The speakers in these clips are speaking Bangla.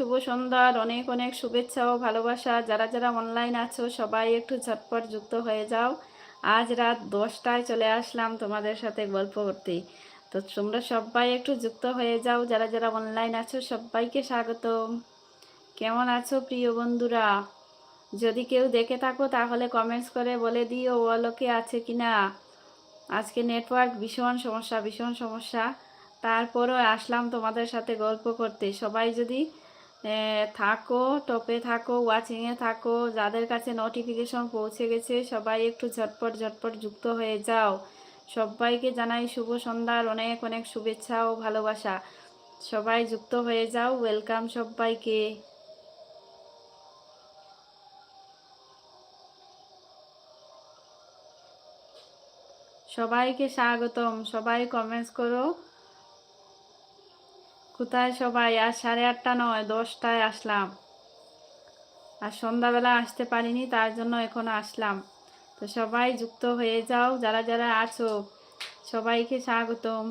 শুভ সন্ধ্যার, অনেক অনেক শুভেচ্ছা ও ভালোবাসা। যারা যারা অনলাইন আছো, সবাই একটু ঝটপট যুক্ত হয়ে যাও। আজ রাত দশটায় চলে আসলাম তোমাদের সাথে গল্প করতে। তো তোমরা সবাই একটু যুক্ত হয়ে যাও। যারা যারা অনলাইন আছো, সবাইকে স্বাগতম। কেমন আছো প্রিয় বন্ধুরা? যদি কেউ দেখে থাকো, তাহলে কমেন্টস করে বলে দিও ওয়ালোকে আছে কি না আজকে নেটওয়ার্ক ভীষণ সমস্যা ভীষণ সমস্যা। তারপরও আসলাম তোমাদের সাথে গল্প করতে। সবাই যদি থাকো, টপে থাকো ওয়াচিংয়ে থাকো, যাদের কাছে নোটিফিকেশন পৌঁছে গেছে, সবাই একটু ঝটপট ঝটপট যুক্ত হয়ে যাও। সবাইকে জানাই শুভ সন্ধ্যার অনেক অনেক শুভেচ্ছা ও ভালোবাসা। সবাই যুক্ত হয়ে যাও ওয়েলকাম সবাইকে। সবাইকে স্বাগতম, সবাই কমেন্টস করো। কোথায় সবাই? আর সাড়ে আটটা নয়, দশটায় আসলাম। আর সন্ধ্যাবেলা আসতে পারিনি, তার জন্য এখন আসলাম। তো সবাই যুক্ত হয়ে যাও, যারা যারা আছো, সবাইকে স্বাগতম।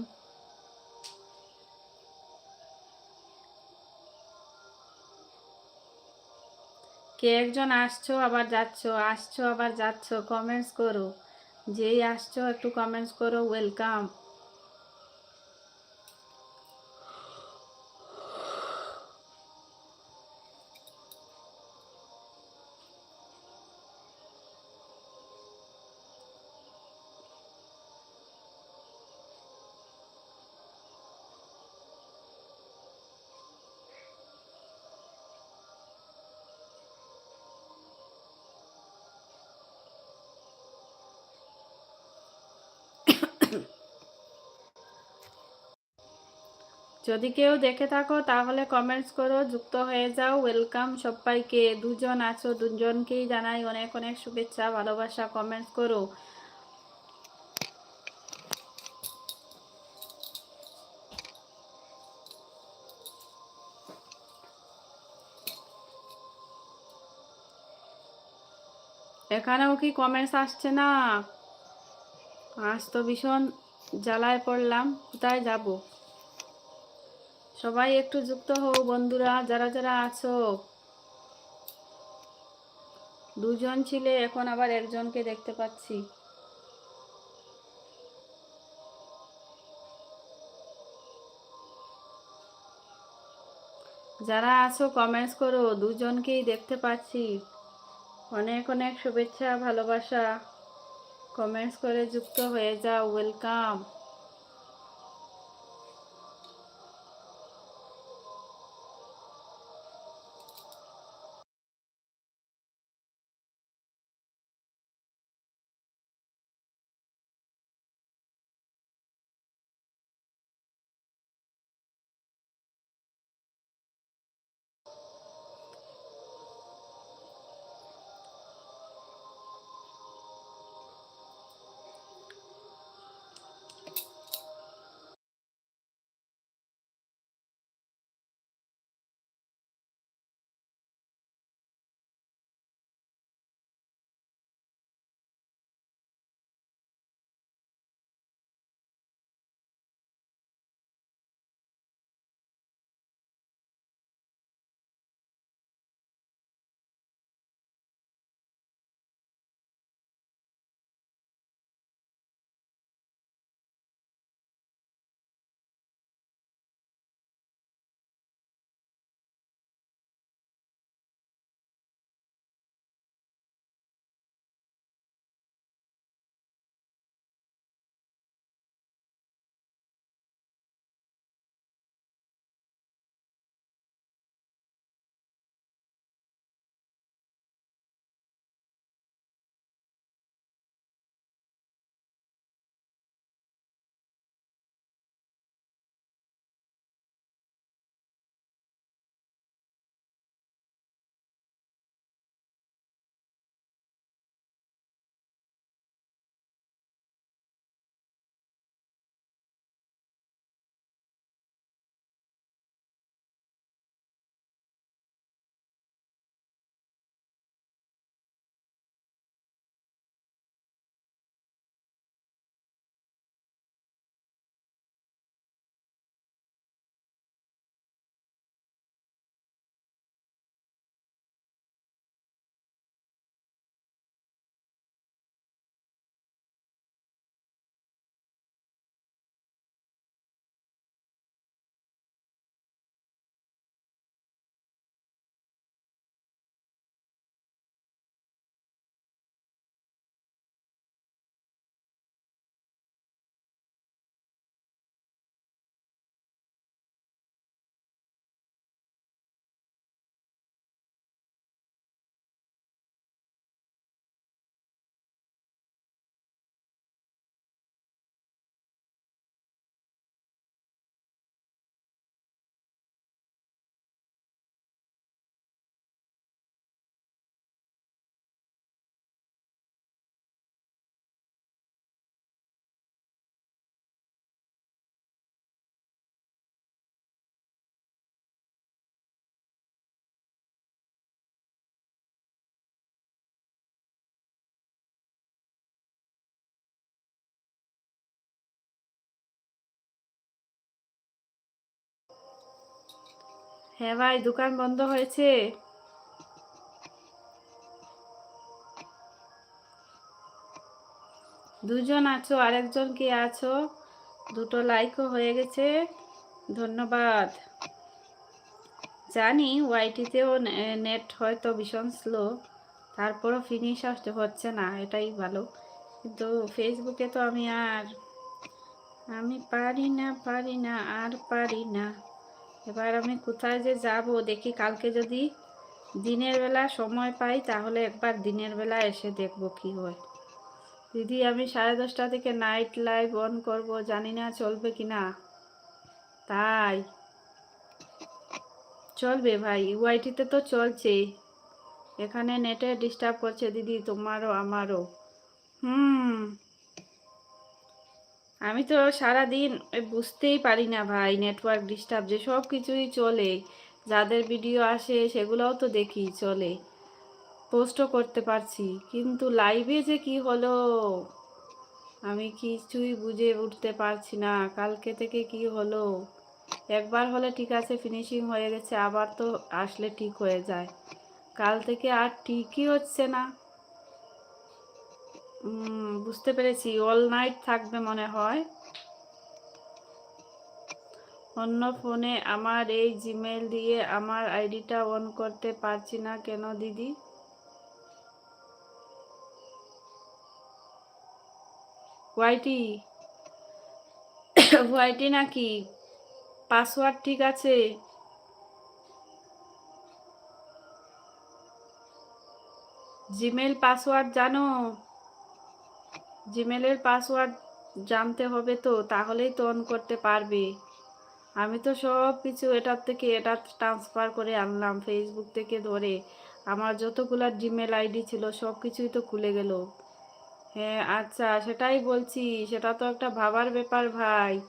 কে একজন আসছো, আবার যাচ্ছো? আসছো, আবার যাচ্ছো কমেন্টস করো। যেই আসছো, একটু কমেন্টস করো ওয়েলকাম যদি কেউ দেখে থাকো, তাহলে কমেন্টস করো, যুক্ত হয়ে যাও। ওয়েলকাম সবাইকে। দুজন আছো, দুজনকেই জানাই অনেক অনেক শুভেচ্ছা, ভালোবাসা কমেন্টস করো। এখানেও কি কমেন্টস আসছে না? আজ তো ভীষণ জ্বালায় পড়লাম। কোথায় যাব? সবাই একটু যুক্ত হও বন্ধুরা, যারা যারা আছো। দুজন ছিলে, এখন আবার একজনকে দেখতে পাচ্ছি। যারা আছো কমেন্টস করো, দুজনকেই দেখতে পাচ্ছি। অনেক অনেক শুভেচ্ছা, ভালোবাসা। কমেন্টস করে যুক্ত হয়ে যাও ওয়েলকাম হ্যাঁ ভাই, দোকান বন্ধ হয়েছে। দুজন আছো, আরেকজন কে আছো? দুটো লাইকও হয়ে গেছে, ধন্যবাদ। জানি ওয়াইটিতেও নেট হয়তো ভীষণ স্লো, তারপরও ফিনিশ হচ্ছে না, এটাই ভালো। কিন্তু ফেসবুকে তো আমি আর, আমি পারি না পারি না, আর পারি না। এবার আমি কোথায় যে যাব, দেখি কালকে যদি দিনের বেলা সময় পাই, তাহলে একবার দিনের বেলা এসে দেখব কি হয়। দিদি, আমি সাড়ে দশটা থেকে নাইট লাইভ অন করব, জানি না চলবে কি না তাই। চলবে ভাই ইউআইটিতে তো চলছে। এখানে নেটে ডিস্টার্ব করছে দিদি, তোমারও, আমারও। হুম। আমি তো সারাদিন বুঝতেই পারি না ভাই নেটওয়ার্ক ডিস্টার্ব যে সব কিছুই চলে। যাদের ভিডিও আসে সেগুলোও তো দেখি চলে। পোস্টও করতে পারছি, কিন্তু লাইভে যে কি হলো? আমি কিছুই বুঝে উঠতে পারছি না, কালকে থেকে কি হলো? একবার হলে ঠিক আছে ফিনিশিং হয়ে গেছে, আবার তো আসলে ঠিক হয়ে যায়। কাল থেকে আর ঠিকই হচ্ছে না। বুঝতে পেরেছি। অল নাইট থাকবে মনে হয়। অন্য ফোনে আমার এই জিমেল দিয়ে আমার আইডিটা অন করতে পারছি না কেন, দিদি? হোয়াইটি হোয়াইটি নাকি? পাসওয়ার্ড ঠিক আছে? জিমেল পাসওয়ার্ড জানো? জিমেলের পাসওয়ার্ড জানতে হবে তো, তাহলেই তো অন করতে পারবে। আমি তো সব কিছু এটার থেকে, এটা ট্রান্সফার করে আনলাম ফেসবুক থেকে ধরে। আমার যতগুলো জিমেল আইডি ছিল, সব কিছুই তো খুলে গেল। হ্যাঁ আচ্ছা সেটাই বলছি, সেটা তো একটা ভাবার ব্যাপার ভাই।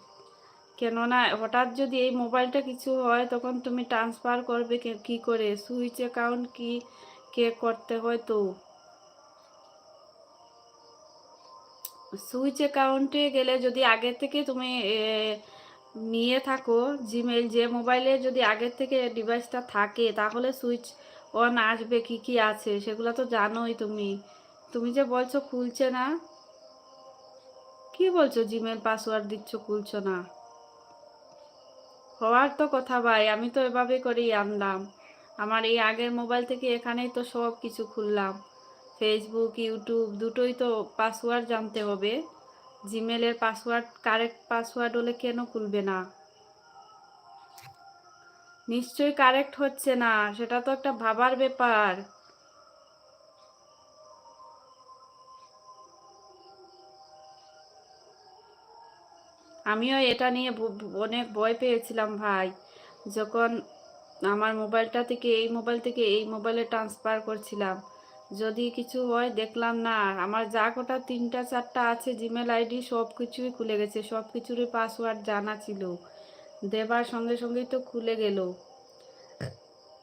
কেননা, হঠাৎ যদি এই মোবাইলটা কিছু হয়, তখন তুমি ট্রান্সফার করবে কে- কি করে? সুইচ অ্যাকাউন্ট কি, কে করতে হয় তো? সুইচ অ্যাকাউন্টে গেলে যদি আগে থেকে তুমি নিয়ে থাকো জিমেল যে মোবাইলে যদি আগের থেকে ডিভাইসটা থাকে, তাহলে সুইচ অন আসবে, কি কি আছে সেগুলো তো জানোই তুমি। তুমি যে বলছো খুলছে না, কি বলছো জিমেল পাসওয়ার্ড দিচ্ছ খুলছো না? হওয়ার তো কথা ভাই, আমি তো এভাবে করেই আনলাম। আমার এই আগের মোবাইল থেকে এখানেই তো সব কিছু খুললাম। ফেসবুক ইউটিউব দুটোই তো পাসওয়ার্ড জানতে হবে। জিমেলের পাসওয়ার্ড কারেক্ট পাসওয়ার্ড হলে কেন খুলবে না? নিশ্চয়ই কারেক্ট হচ্ছে না, সেটা তো একটা ভাবার ব্যাপার। আমিও এটা নিয়ে অনেক ভয় পেয়েছিলাম ভাই। যখন আমার মোবাইলটা থেকে, এই মোবাইল থেকে এই মোবাইলে ট্রান্সফার করছিলাম। যদি কিছু হয়, দেখলাম না। আমার যা কটা তিনটা, চারটা আছে জিমেল আইডি সব কিছুই খুলে গেছে। সব কিছুরই পাসওয়ার্ড জানা ছিল। দেবার সঙ্গে সঙ্গেই তো খুলে গেল।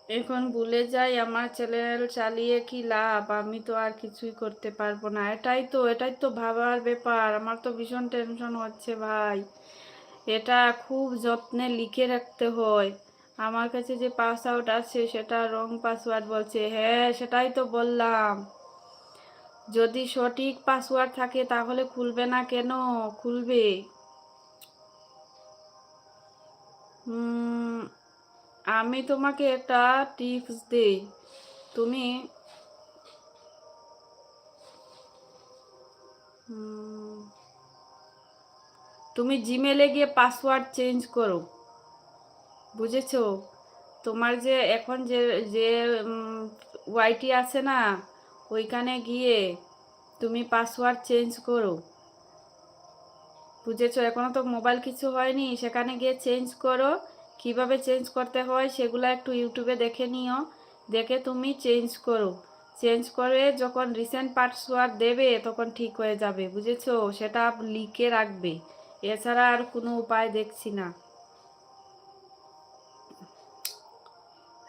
এখন ভুলে যাই, আমার চ্যানেল চালিয়ে কি লাভ? আমি তো আর কিছুই করতে পারব না। এটাই তো এটাই তো ভাবার ব্যাপার। আমার তো ভীষণ টেনশন হচ্ছে ভাই। এটা খুব যত্নে লিখে রাখতে হয়। আমার কাছে যে পাস আউট আছে, সেটা রং পাসওয়ার্ড বলছে। হ্যাঁ সেটাই তো বললাম। যদি সঠিক পাসওয়ার্ড থাকে, তাহলে খুলবে না কেন? খুলবে। আমি তোমাকে একটা টিপস দেই। তুমি তুমি জিমেলে গিয়ে পাসওয়ার্ড চেঞ্জ করো। বুঝেছ? তোমার যে এখন যে যে ওয়াইটি আছে না, ওইখানে গিয়ে তুমি পাসওয়ার্ড চেঞ্জ করো। বুঝেছ? এখনও তো মোবাইল কিছু হয়নি, সেখানে গিয়ে চেঞ্জ করো। কীভাবে চেঞ্জ করতে হয় সেগুলো একটু ইউটিউবে দেখে নিও। দেখে তুমি চেঞ্জ করো। চেঞ্জ করে যখন রিসেন্ট পাসওয়ার্ড দেবে, তখন ঠিক হয়ে যাবে, বুঝেছ? সেটা লিখে রাখবে। এছাড়া আর কোনো উপায় দেখছি না।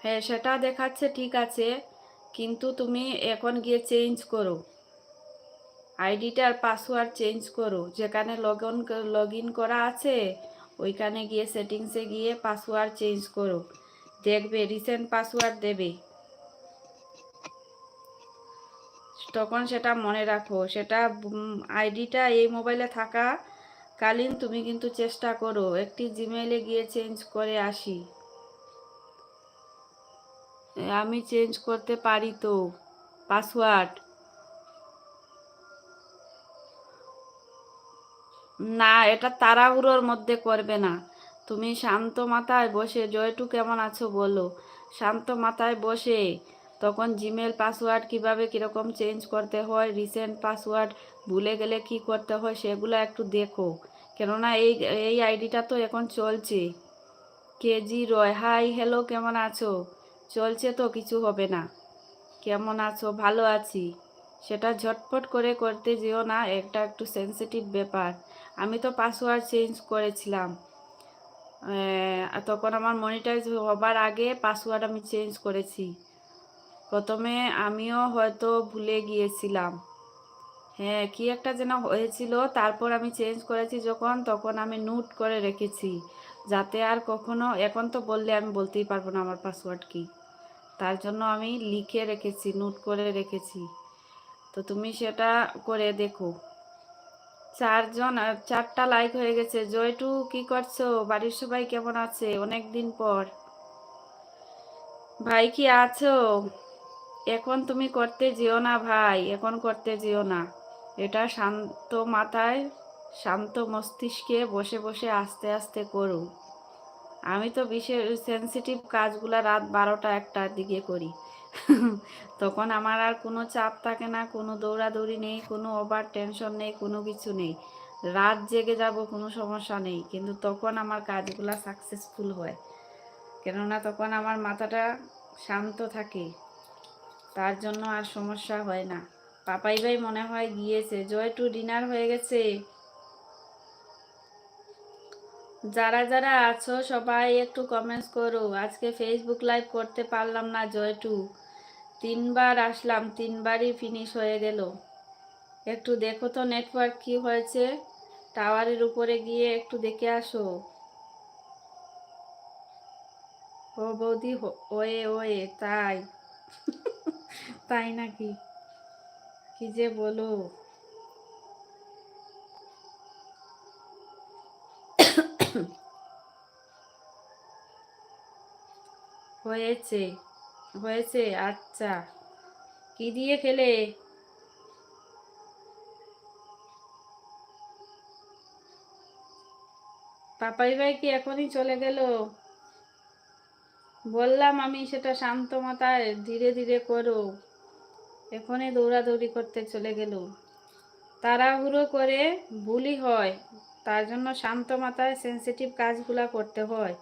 হ্যাঁ সেটা দেখাচ্ছে, ঠিক আছে। কিন্তু তুমি এখন গিয়ে চেঞ্জ করো। আইডিটার পাসওয়ার্ড চেঞ্জ করো। যেখানে লগ অন লগ ইন করা আছে, ওইখানে গিয়ে সেটিংসে গিয়ে পাসওয়ার্ড চেঞ্জ করো। দেখবে রিসেন্ট পাসওয়ার্ড দেবে। তখন সেটা মনে রাখো। সেটা আইডিটা এই মোবাইলে থাকা কালীন তুমি কিন্তু চেষ্টা করো একটি জিমেইলে গিয়ে চেঞ্জ করে আসি। আমি চেঞ্জ করতে পারি তো? পাসওয়ার্ড না, এটা তাড়াহুড়োর মধ্যে করবে না। তুমি শান্ত মাথায় বসে, জয়টু কেমন আছো বলো? শান্ত মাথায় বসে। তখন জিমেল পাসওয়ার্ড কীভাবে কীরকম চেঞ্জ করতে হয় রিসেন্ট পাসওয়ার্ড ভুলে গেলে কি করতে হয়, সেগুলো একটু দেখো। কেননা এই এই আইডিটা তো এখন চলছে। কেজি রয় হাই হ্যালো কেমন আছো? চলছে তো, কিছু হবে না। কেমন আছো? ভালো আছি। সেটা ঝটপট করে করতে যেও না, একটা একটু সেন্সিটিভ ব্যাপার। আমি তো পাসওয়ার্ড চেঞ্জ করেছিলাম। তখন আমার মনিটাইজ হবার আগে পাসওয়ার্ড আমি চেঞ্জ করেছি। প্রথমে আমিও হয়তো ভুলে গিয়েছিলাম। হ্যাঁ কি একটা যেন হয়েছিল, তারপর আমি চেঞ্জ করেছি যখন, তখন আমি নোট করে রেখেছি। যাতে আর কখনো, এখন তো বললে আমি বলতেই পারব না আমার পাসওয়ার্ড কি। তার জন্য আমি লিখে রেখেছি নোট করে রেখেছি। তো তুমি সেটা করে দেখো। চারজন চারটা লাইক হয়ে গেছে। জয়টু, কি করছ? বাড়ির সবাই কেমন আছে? অনেক দিন পর। ভাই কি আছো? এখন তুমি করতে যেও না ভাই, এখন করতে যেও না। এটা শান্ত মাথায়, শান্ত মস্তিষ্কে বসে বসে আস্তে আস্তে করো। আমি তো বিশেষ সেন্সিটিভ কাজগুলা রাত বারোটা একটার দিকে করি। তখন আমার আর কোনো চাপ থাকে না, কোনো দৌড়াদৌড়ি নেই, কোনো ওভার টেনশন নেই, কোনো কিছু নেই। রাত জেগে যাব, কোনো সমস্যা নেই। কিন্তু তখন আমার কাজগুলো সাকসেসফুল হয়। কেননা তখন আমার মাথাটা শান্ত থাকে। তার জন্য আর সমস্যা হয় না। পাপাই ভাই মনে হয় গিয়েছে, জয় টু ডিনার হয়ে গেছে। যারা যারা আছো, সবাই একটু কমেন্টস করো। আজকে ফেসবুক লাইভ করতে পারলাম না জয় টু তিনবার আসলাম, তিনবারই ফিনিশ হয়ে গেল। একটু দেখো তো নেটওয়ার্ক কি হয়েছে। টাওয়ারের উপরে গিয়ে একটু দেখে আসো। ও বৌদি ওয়ে ওয়ে, তাই। তাই নাকি? কি যে বলো। হয়েছে হয়েছে আচ্ছা। কি দিয়ে খেলে? পাপাই ভাই কি এখনই চলে গেল? বললাম আমি সেটা শান্ত মাথায় ধীরে ধীরে করো। এখনই দৌড়াদৌড়ি করতে চলে গেল। তাড়াহুড়ো করে ভুলই হয়। তার জন্য শান্ত মাথায় সেন্সিটিভ কাজগুলা করতে হয়।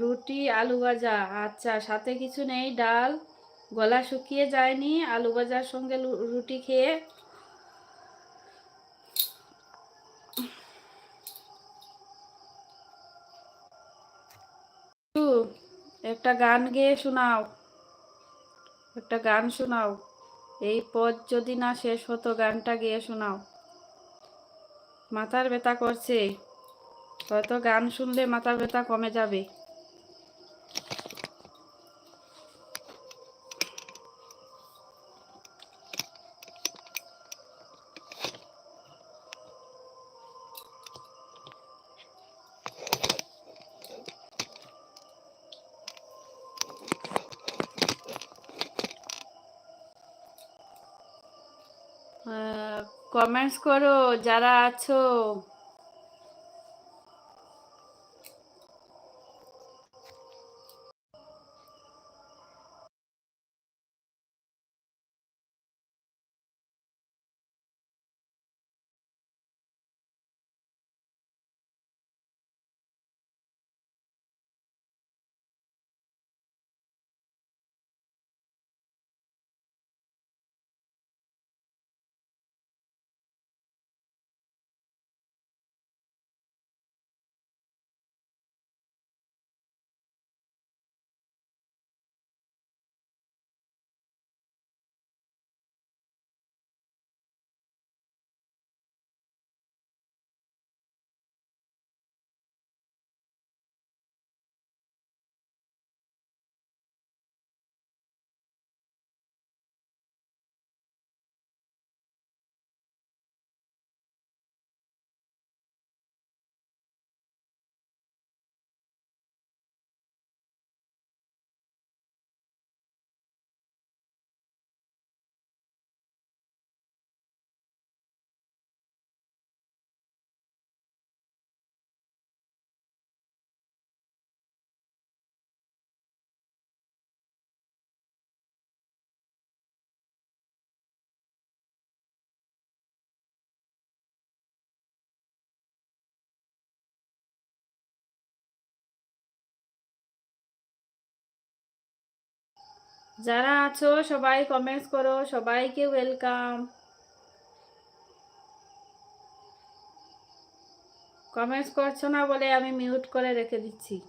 রুটি, আলু ভাজা। আচ্ছা সাথে কিছু নেই, ডাল। গলা শুকিয়ে যায়নি, আলু ভাজার সঙ্গে রুটি খেয়ে একটা গান গেয়ে শোনাও। একটা গান শোনাও। এই পথ যদি না শেষ হতো গানটা গেয়ে শোনাও। মাথার ব্যথা করছে। হয়তো গান শুনলে মাথার ব্যথা কমে যাবে। কমেন্টস করো যারা আছো যারা আছো, সবাই কমেন্টস করো, সবাইকে ওয়েলকাম কমেন্টস করছ না বলে আমি মিউট করে রেখে দিচ্ছি।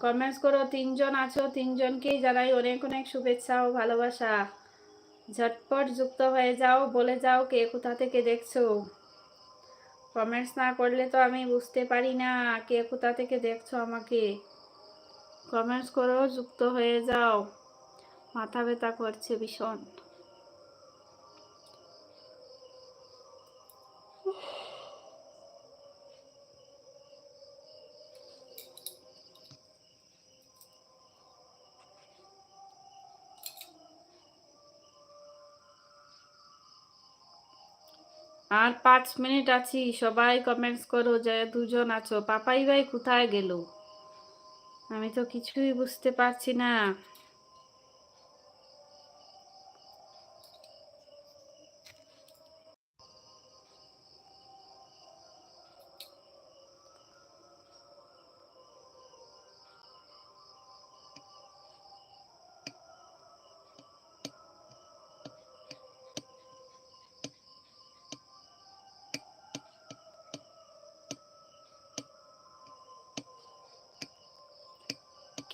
কমেন্টস করো, তিনজন আছো, তিনজনকেই জানাই অনেক অনেক শুভেচ্ছা ও ভালোবাসা। ঝটপট যুক্ত হয়ে যাও, বলে যাও কে কোথা থেকে দেখছ। কমেন্টস না করলে তো আমি বুঝতে পারি না কে কোথা থেকে দেখছ আমাকে। কমেন্টস করো, যুক্ত হয়ে যাও। মাথা ব্যথা করছে ভীষণ। আর পাঁচ মিনিট আছি, সবাই কমেন্টস করো যে দুজন আছো, পাপাই ভাই কোথায় গেল? আমি তো কিছুই বুঝতে পারছি না।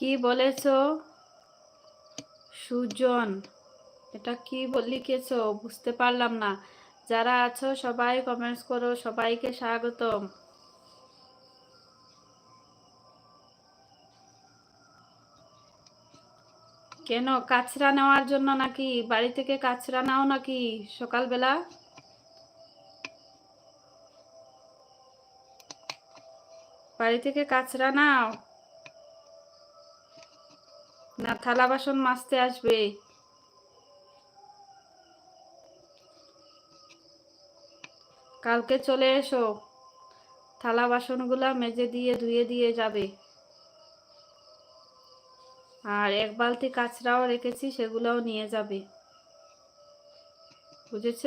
কি বলেছ? সুজন, এটা কি লিখেছ? বুঝতে পারলাম না। যারা আছো সবাই কমেন্টস করো, সবাইকে স্বাগতম। কেন কাছরা নেওয়ার জন্য নাকি? বাড়ি থেকে কাছরা নাও নাকি সকালবেলা? বাড়ি থেকে কাছরা নাও? না, থালা বাসন মাজতে আসবে। কালকে চলে এসো। থালা বাসনগুলা মেজে দিয়ে, ধুয়ে দিয়ে যাবে। আর এক বালতি কাঁচরাও রেখেছি, সেগুলোও নিয়ে যাবে। বুঝেছ?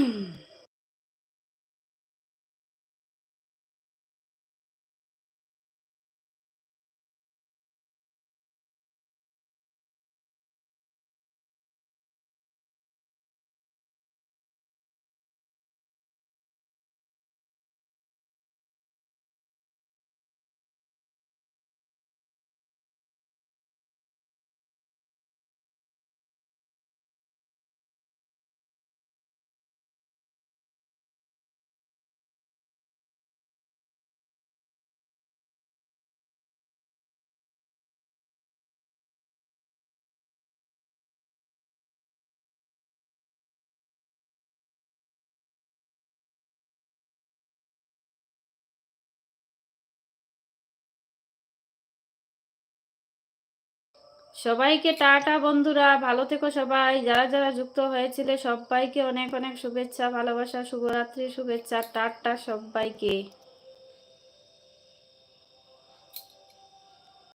সবাইকে টাটা বন্ধুরা, ভালো থেকো সবাই। যারা যারা যুক্ত হয়েছিলে সবাইকে অনেক অনেক শুভেচ্ছা, ভালোবাসা, শুভরাত্রি, শুভেচ্ছা, টাটা সবাইকে।